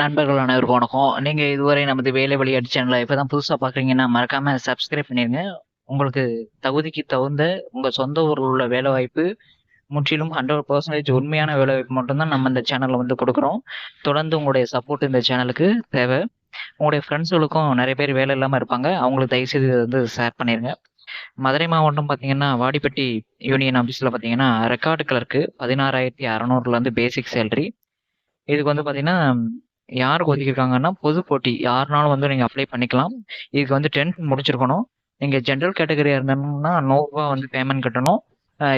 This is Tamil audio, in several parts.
நண்பர்கள் அனைவருக்கும் வணக்கம். நீங்கள் இதுவரை நமது வேலை சேனலை இப்போ தான் புதுசாக பார்க்குறீங்கன்னா, மறக்காம சப்ஸ்கிரைப் பண்ணிடுங்க உங்களுக்கு தகுதிக்கு தகுந்த உங்கள் சொந்த ஊரில் உள்ள வேலைவாய்ப்பு முற்றிலும் 100% உண்மையான வேலைவாய்ப்பு மட்டும்தான் நம்ம இந்த சேனலில் வந்து கொடுக்குறோம் தொடர்ந்து உங்களுடைய சப்போர்ட் இந்த சேனலுக்கு தேவை உங்களுடைய ஃப்ரெண்ட்ஸ்களுக்கும் நிறைய பேர் வேலை இல்லாமல் இருப்பாங்க. அவங்களுக்கு தயவுசெய்து வந்து ஷேர் பண்ணிடுங்க மதுரை மாவட்டம் பார்த்தீங்கன்னா, வாடிப்பட்டி யூனியன் ஆஃபீஸில் பார்த்தீங்கன்னா, ரெக்கார்டு கிளர்க்கு 16,600லேருந்து பேசிக் சேலரி. இதுக்கு வந்து பார்த்தீங்கன்னா, யாருக்கு ஒதுக்கியிருக்காங்கன்னா, பொது போட்டி யாருனாலும் வந்து நீங்க அப்ளை பண்ணிக்கலாம். இதுக்கு வந்து 10த் முடிச்சிருக்கணும். நீங்க ஜெனரல் கேட்டகரியா இருந்தீங்கன்னா ரூ. 100 வந்து பேமெண்ட் கட்டணும்.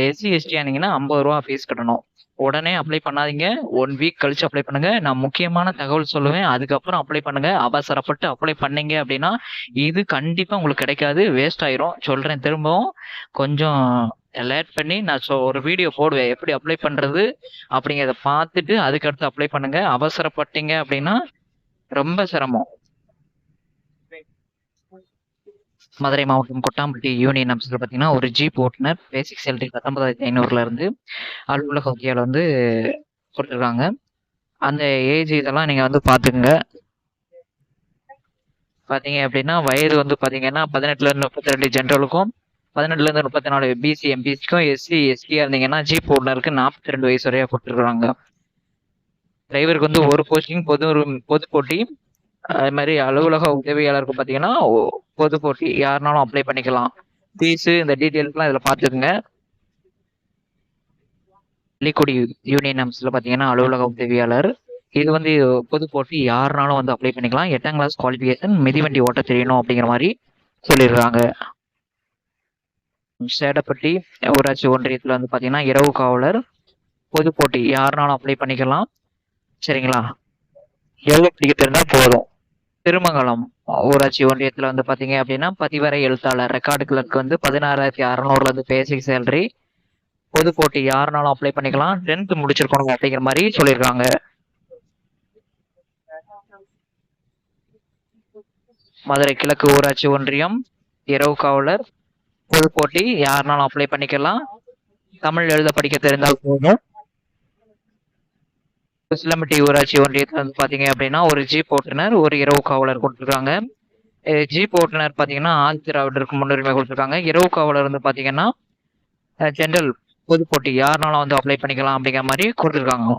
எஸ்சி, எஸ்டியா இருந்தீங்கன்னா ரூ. 50 ஃபீஸ் கட்டணும். உடனே அப்ளை பண்ணாதீங்க. 1 வீக் கழிச்சு அப்ளை பண்ணுங்க. நான் முக்கியமான தகவல் சொல்லுவேன். அதுக்கப்புறம் அப்ளை பண்ணுங்க. அவசரப்பட்டு அப்ளை பண்ணீங்க அப்டின்னா, இது கண்டிப்பா உங்களுக்கு கிடைக்காது. வேஸ்ட் ஆயிரும். சொல்றேன் திரும்பவும். கொஞ்சம் லேட் பண்ணி நான் ஸோ ஒரு வீடியோ போடுவேன். எப்படி அப்ளை பண்ணுறது அப்படிங்கிறத பார்த்துட்டு அதுக்கடுத்து அப்ளை பண்ணுங்க. அவசரப்பட்டீங்க அப்படின்னா ரொம்ப சிரமம். மதுரை மாவட்டம் கொட்டாம்பட்டி யூனியன் அம்சத்தில் பார்த்தீங்கன்னா, ஒரு ஜீப் ஓட்டுநர் பேசிக் சேலரி 19,500லேருந்து அலுவலக ஹோக்கியாவில் வந்து கொடுத்துருக்காங்க அந்த ஏஜ் இதெல்லாம் நீங்கள் வந்து பார்த்துக்குங்க பார்த்தீங்க அப்படின்னா வயது வந்து பார்த்தீங்கன்னா, பதினெட்டுலேருந்து முப்பத்தி ரெண்டு ஜென்ரலுக்கும் 18லேருந்து 34 பிசி, எம்பிசிக்கும், எஸ்சி, எஸ்டியாக இருந்தீங்கன்னா, ஜீப் ஓட்டருக்கு நாற்பத்தி ரெண்டு வயசு வரைய கொடுத்துருக்குறாங்க டிரைவருக்கு வந்து ஒரு போஸ்டிங் பொது பொது போட்டி. அது மாதிரி அலுவலக உதவியாளருக்கு பார்த்தீங்கன்னா, பொது போட்டி. யாருனாலும் அப்ளை பண்ணிக்கலாம். ஃபீஸு இந்த டீட்டெயில்ஸ்லாம் இதில் பார்த்துக்குங்க பள்ளிக்குடி யூனியன் அம்ஸில் பார்த்தீங்கன்னா, அலுவலக உதவியாளர். இது வந்து பொது போட்டி யாருனாலும் வந்து அப்ளை பண்ணிக்கலாம். எட்டாம் கிளாஸ் குவாலிஃபிகேஷன் மிதிவண்டி ஓட்ட தெரியணும் அப்படிங்கிற மாதிரி சொல்லிடுறாங்க சேடப்பட்டி ஊராட்சி ஒன்றியத்தில் வந்து பார்த்தீங்கன்னா, இரவு காவலர். பொது போட்டி யாருனாலும் அப்ளை பண்ணிக்கலாம். சரிங்களா? எழுத படிக்க தெரிந்தா போதும். திருமங்கலம் ஊராட்சி ஒன்றியத்தில் வந்து பார்த்தீங்க அப்படின்னா பதிவறை எழுத்தாளர் ரெக்கார்டு கிளர்க் வந்து 16,600லேருந்து பேசிக் சேலரி. பொது போட்டி யாருனாலும் அப்ளை பண்ணிக்கலாம். 10த் முடிச்சிருக்கணும் அப்படிங்கிற மாதிரி சொல்லியிருக்காங்க. மதுரை கிழக்கு ஊராட்சி ஒன்றியம் இரவு காவலர். பொது போட்டி. யாருனாலும் அப்ளை பண்ணிக்கலாம். தமிழ் எழுத படிக்க தெரிந்தால் போதும். சிலம்பட்டி ஊராட்சி ஒன்றியத்தில் வந்து பார்த்தீங்க அப்படின்னா ஒரு ஜீப் ஓட்டுநர், ஒரு இரவு காவலர் கொடுத்துருக்காங்க. ஜீப் ஓட்டுநர் பார்த்தீங்கன்னா, ஆதி திராவிடருக்கு முன்னுரிமை கொடுத்துருக்காங்க. இரவு காவலர் வந்து பார்த்தீங்கன்னா, ஜென்ரல் பொது போட்டி. யாருனாலும் வந்து அப்ளை பண்ணிக்கலாம் அப்படிங்கிற மாதிரி கொடுத்துருக்காங்க.